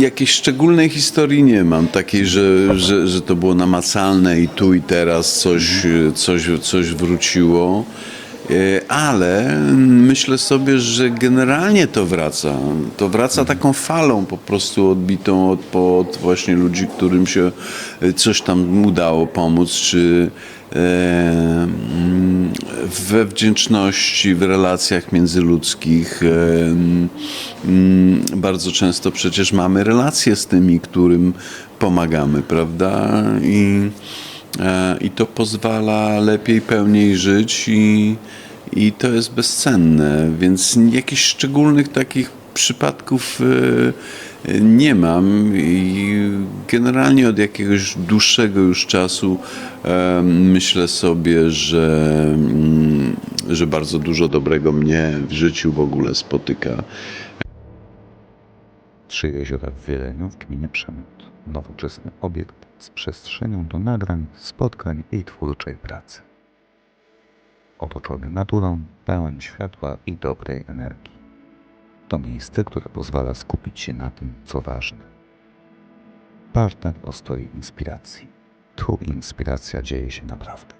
jakiejś szczególnej historii nie mam, takiej, że, że, że to było namacalne i tu i teraz coś, coś, coś wróciło. E, Ale myślę sobie, że generalnie to wraca. To wraca taką falą po prostu odbitą od, od właśnie ludzi, którym się coś tam udało pomóc, czy e, we wdzięczności, w relacjach międzyludzkich. mm, Bardzo często przecież mamy relacje z tymi, którym pomagamy, prawda? I, e, i to pozwala lepiej, pełniej żyć i, i to jest bezcenne, więc jakichś szczególnych takich przypadków e, nie mam i generalnie od jakiegoś dłuższego już czasu e, myślę sobie, że, mm, że bardzo dużo dobrego mnie w życiu w ogóle spotyka. Trzy jeziora w Wieleniu w gminie Przemyt. Nowoczesny obiekt z przestrzenią do nagrań, spotkań i twórczej pracy. Otoczony naturą, pełen światła i dobrej energii. To miejsce, które pozwala skupić się na tym, co ważne. Partner o inspiracji. Tu inspiracja dzieje się naprawdę.